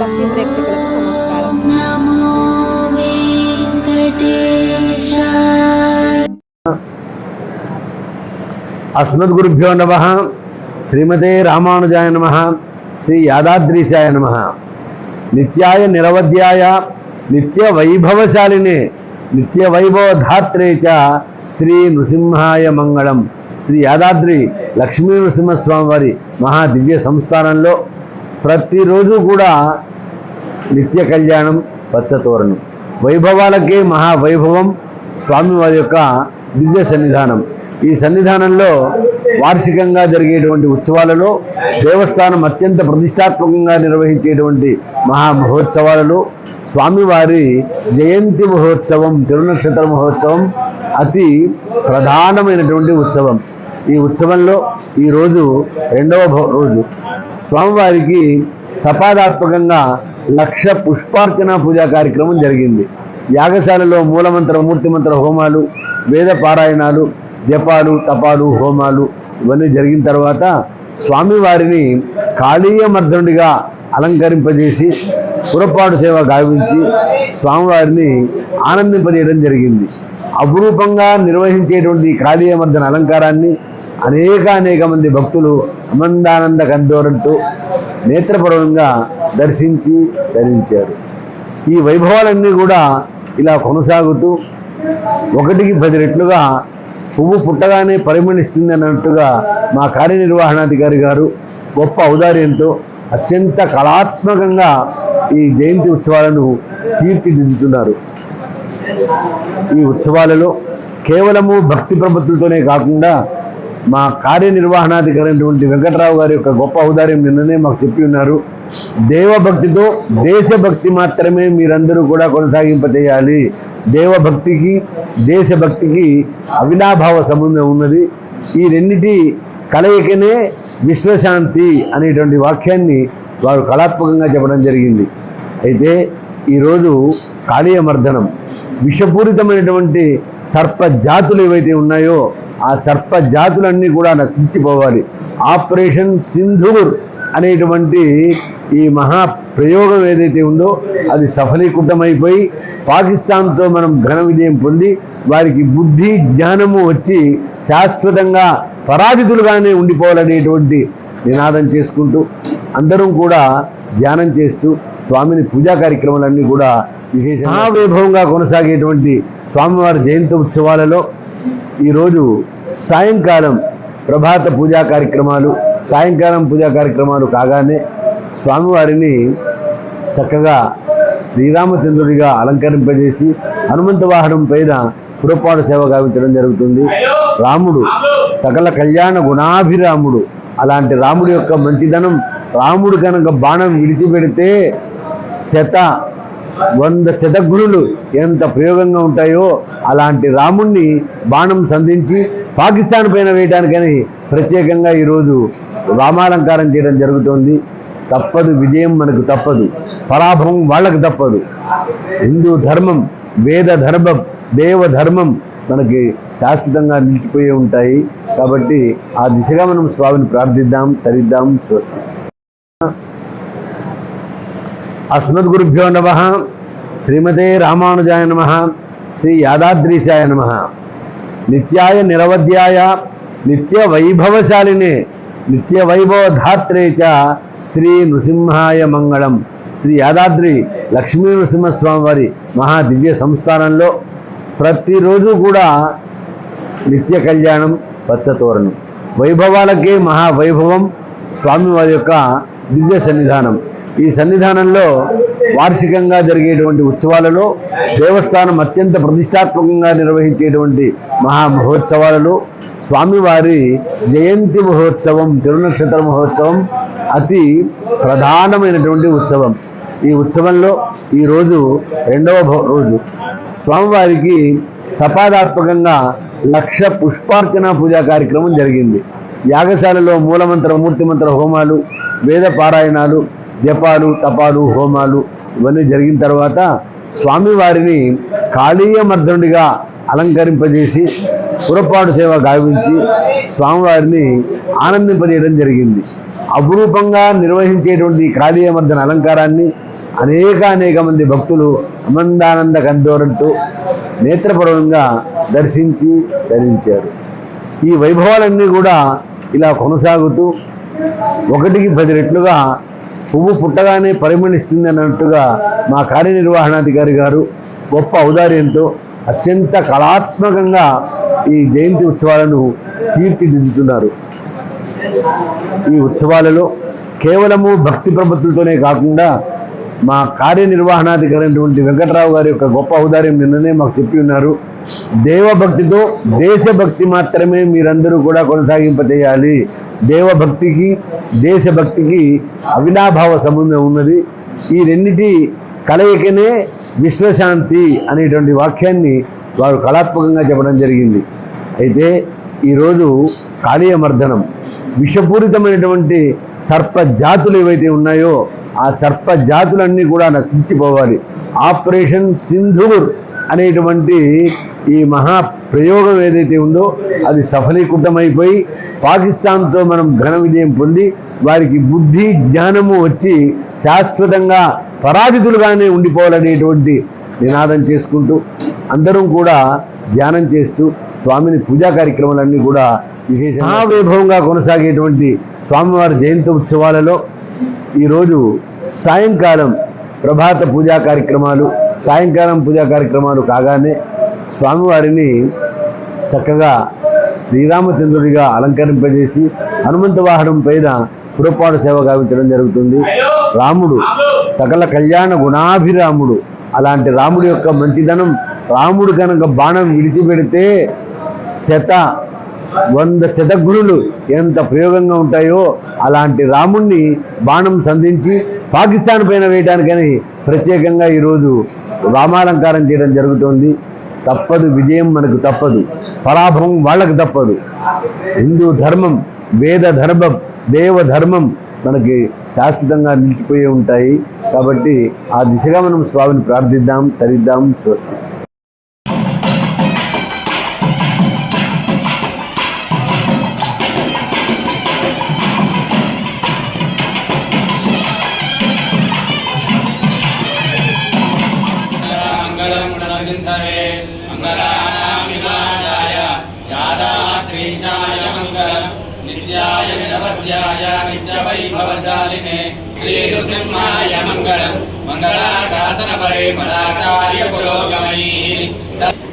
పక్షి ప్రేక్షకులకు నమస్కారం. అస్మద్గురుభ్యో నమ శ్రీమతే రామానుజాయ నమ శ్రీ యాదాద్రీశాయ నమ. నిత్యాయ నిరవధ్యాయ నిత్య వైభవశాలినే నిత్య వైభవధాత్రే చ శ్రీ నృసింహాయ మంగళం. శ్రీ యాదాద్రి లక్ష్మీ నృసింహస్వామి వారి మహా దివ్య సంస్థానంలో ప్రతిరోజు కూడా నిత్య కళ్యాణం పచ్చతోరణం. వైభవాలకే మహావైభవం స్వామివారి యొక్క దివ్య సన్నిధానం. ఈ సన్నిధానంలో వార్షికంగా జరిగేటువంటి ఉత్సవాలలో దేవస్థానం అత్యంత ప్రతిష్టాత్మకంగా నిర్వహించేటువంటి మహా మహోత్సవాలలో స్వామివారి జయంతి మహోత్సవం తిరునక్షత్ర మహోత్సవం అతి ప్రధానమైనటువంటి ఉత్సవం. ఈ ఉత్సవంలో ఈరోజు రెండవ రోజు స్వామివారికి సపాదాత్మకంగా లక్ష పుష్పార్చన పూజా కార్యక్రమం జరిగింది. యాగశాలలో మూలమంత్ర మూర్తిమంత్ర హోమాలు వేద పారాయణాలు జపాలు తపాలు హోమాలు ఇవన్నీ జరిగిన తర్వాత స్వామివారిని కాళీయమర్ధనుడిగా అలంకరింపజేసి పురపాటు సేవ గావించి స్వామివారిని ఆనందింపజేయడం జరిగింది. అపురూపంగా నిర్వహించేటువంటి కాళీయమర్దన కాళీయమర్ధన అలంకారాన్ని అనేక అనేక మంది భక్తులు అమందానంద కందోరంటూ నేత్రపరంగా దర్శించి ధరించారు. ఈ వైభవాలన్నీ కూడా ఇలా కొనసాగుతూ ఒకటికి పది రెట్లుగా పువ్వు పుట్టగానే పరిమళిస్తుంది అన్నట్టుగా మా కార్యనిర్వహణాధికారి గారు గొప్ప ఔదార్యంతో అత్యంత కళాత్మకంగా ఈ జయంతి ఉత్సవాలను తీర్చిదిద్దుతున్నారు. ఈ ఉత్సవాలలో కేవలము భక్తి ప్రపత్తులతోనే కాకుండా మా కార్యనిర్వహణాధికారి అయినటువంటి వెంకట్రావు గారి యొక్క గొప్ప ఔదార్యం నిన్ననే మాకు చెప్పి ఉన్నారు. దేవభక్తితో దేశభక్తి మాత్రమే మీరందరూ కూడా కొనసాగింపచేయాలి. దేవభక్తికి దేశభక్తికి అవినాభావ సంబంధం ఉన్నది. ఈ రెండిటి కలయికనే విశ్వశాంతి అనేటువంటి వాక్యాన్ని వారు కళాత్మకంగా చెప్పడం జరిగింది. అయితే ఈరోజు కాళీయమర్దనం విషపూరితమైనటువంటి సర్ప జాతులు ఏవైతే ఉన్నాయో ఆ సర్ప జాతులన్నీ కూడా నశించిపోవాలి. ఆపరేషన్ సింధూర్ అనేటువంటి ఈ మహా ప్రయోగం ఏదైతే ఉందో అది సఫలీకృతమైపోయి పాకిస్తాన్తో మనం ఘన విజయం పొంది వారికి బుద్ధి జ్ఞానము వచ్చి శాశ్వతంగా పరాజితులుగానే ఉండిపోవాలనేటువంటి నినాదం చేసుకుంటూ అందరం కూడా ధ్యానం చేస్తూ స్వామిని పూజా కార్యక్రమాలన్నీ కూడా విశేష మహావైభవంగా కొనసాగేటువంటి స్వామివారి జయంతి ఉత్సవాలలో ఈరోజు సాయంకాలం ప్రభాత పూజా కార్యక్రమాలు సాయంకాలం పూజా కార్యక్రమాలు కాగానే స్వామివారిని చక్కగా శ్రీరామచంద్రుడిగా అలంకరింపజేసి హనుమంత వాహనం పైన పురపాడు సేవ గావించడం జరుగుతుంది. రాముడు సకల కళ్యాణ గుణాభిరాముడు అలాంటి రాముడి యొక్క మంచిదనం రాముడు కనుక బాణం విడిచిపెడితే శత వంద శతగుణులు ఎంత ప్రయోగంగా ఉంటాయో అలాంటి రాముణ్ణి బాణం సంధించి పాకిస్తాన్ పైన వేయడానికని ప్రత్యేకంగా ఈరోజు రామాలంకారం చేయడం జరుగుతోంది. తప్పదు విజయం మనకు తప్పదు. పరాభవం వాళ్ళకు తప్పదు. హిందూ ధర్మం వేద ధర్మం దేవ ధర్మం మనకి శాశ్వతంగా నిలిచిపోయి ఉంటాయి. కాబట్టి ఆ దిశగా మనం స్వామిని ప్రార్థిద్దాం తరిద్దాం స్వస్తి అస్మద్గురుభ్యో నమ. శ్రీమతే రామానుజాయ నమ. శ్రీ యాదాద్రీశాయ నమ. నిత్యాయ నిరవధ్యాయ నిత్య వైభవశాలినే నిత్య వైభవధాత్రే చ శ్రీ నృసింహాయ మంగళం. శ్రీ యాదాద్రి లక్ష్మీ నృసింహస్వామి వారి మహా దివ్య సంస్థానంలో ప్రతిరోజు కూడా నిత్య కళ్యాణం పచ్చతోరణం. వైభవాలకే మహావైభవం స్వామివారి యొక్క దివ్య సన్నిధానం. ఈ సన్నిధానంలో వార్షికంగా జరిగేటువంటి ఉత్సవాలలో దేవస్థానం అత్యంత ప్రతిష్టాత్మకంగా నిర్వహించేటువంటి మహా మహోత్సవాలలో స్వామివారి జయంతి మహోత్సవం తిరునక్షత్ర మహోత్సవం అతి ప్రధానమైనటువంటి ఉత్సవం. ఈ ఉత్సవంలో ఈరోజు రెండవ రోజు స్వామివారికి సపాదాత్మకంగా లక్ష పుష్పార్చన పూజా కార్యక్రమం జరిగింది. యాగశాలలో మూలమంత్ర మూర్తిమంత్ర హోమాలు వేద పారాయణాలు జపాలు తపాలు హోమాలు ఇవన్నీ జరిగిన తర్వాత స్వామివారిని కాళీయమర్ధనుడిగా అలంకరింపజేసి పురపాటు సేవ గావించి స్వామివారిని ఆనందింపజేయడం జరిగింది. అపురూపంగా నిర్వహించేటువంటి కాళీయమర్దన అలంకారాన్ని అనేక అనేక మంది భక్తులు అమందానంద కందోరంతో నేత్రపూర్వకంగా దర్శించి ధరించారు. ఈ వైభవాలన్నీ కూడా ఇలా కొనసాగుతూ ఒకటికి పది రెట్లుగా పువ్వు పుట్టగానే పరిమణిస్తుంది అన్నట్టుగా మా కార్యనిర్వహణాధికారి గారు గొప్ప ఔదార్యంతో అత్యంత కళాత్మకంగా ఈ జయంతి ఉత్సవాలను తీర్చిదిద్దుతున్నారు. ఈ ఉత్సవాలలో కేవలము భక్తి ప్రపత్తులతోనే కాకుండా మా కార్యనిర్వహణాధికారి అయినటువంటి గారి యొక్క గొప్ప ఔదార్యం నిన్ననే మాకు చెప్పి ఉన్నారు. దేవభక్తితో దేశభక్తి మాత్రమే మీరందరూ కూడా కొనసాగింపజేయాలి. దేవభక్తికి దేశభక్తికి అవినాభావ సంబంధం ఉన్నది. ఈ రెండిటి కలయికనే విశ్వశాంతి అనేటువంటి వాక్యాన్ని వారు కళాత్మకంగా చెప్పడం జరిగింది. అయితే ఈరోజు కాళీయమర్దనం విషపూరితమైనటువంటి సర్ప జాతులు ఏవైతే ఉన్నాయో ఆ సర్ప జాతులన్నీ కూడా నశించిపోవాలి. ఆపరేషన్ సింధూర్ అనేటువంటి ఈ మహా ప్రయోగం ఏదైతే ఉందో అది సఫలీకృతమైపోయి పాకిస్తాన్తో మనం ఘన విజయం పొంది వారికి బుద్ధి జ్ఞానము వచ్చి శాశ్వతంగా పరాజితులుగానే ఉండిపోవాలనేటువంటి నినాదం చేసుకుంటూ అందరం కూడా ధ్యానం చేస్తూ స్వామిని పూజా కార్యక్రమాలన్నీ కూడా విశేష మహావైభవంగా కొనసాగేటువంటి స్వామివారి జయంతి ఉత్సవాలలో ఈరోజు సాయంకాలం ప్రభాత పూజా కార్యక్రమాలు సాయంకాలం పూజా కార్యక్రమాలు కాగానే స్వామివారిని చక్కగా శ్రీరామచంద్రుడిగా అలంకరింపజేసి హనుమంత వాహనం పైన పురపాడు సేవ గావించడం జరుగుతుంది. రాముడు సకల కళ్యాణ గుణాభిరాముడు. అలాంటి రాముడి యొక్క మంచిదనం రాముడు కనుక బాణం విడిచిపెడితే శత వంద శతఘ్నులు ఎంత ప్రయోగంగా ఉంటాయో అలాంటి రాముణ్ణి బాణం సంధించి పాకిస్తాన్ పైన వేయడానికని ప్రత్యేకంగా ఈరోజు రామాలంకారం చేయడం జరుగుతోంది. తప్పదు విజయం మనకు తప్పదు. పరాభవం వాళ్ళకు తప్పదు. హిందూ ధర్మం వేద ధర్మం దేవ ధర్మం మనకి శాశ్వతంగా నిలిచిపోయి ఉంటాయి. కాబట్టి ఆ దిశగా మనం స్వామిని ప్రార్థిద్దాం తరిద్దాం స్వస్తి निरवध्याय नित्यवैभवशालिने श्रीनृसिंहाय मङ्गलम् मङ्गलाशासनपरे पदाचार्य पुरोगमैः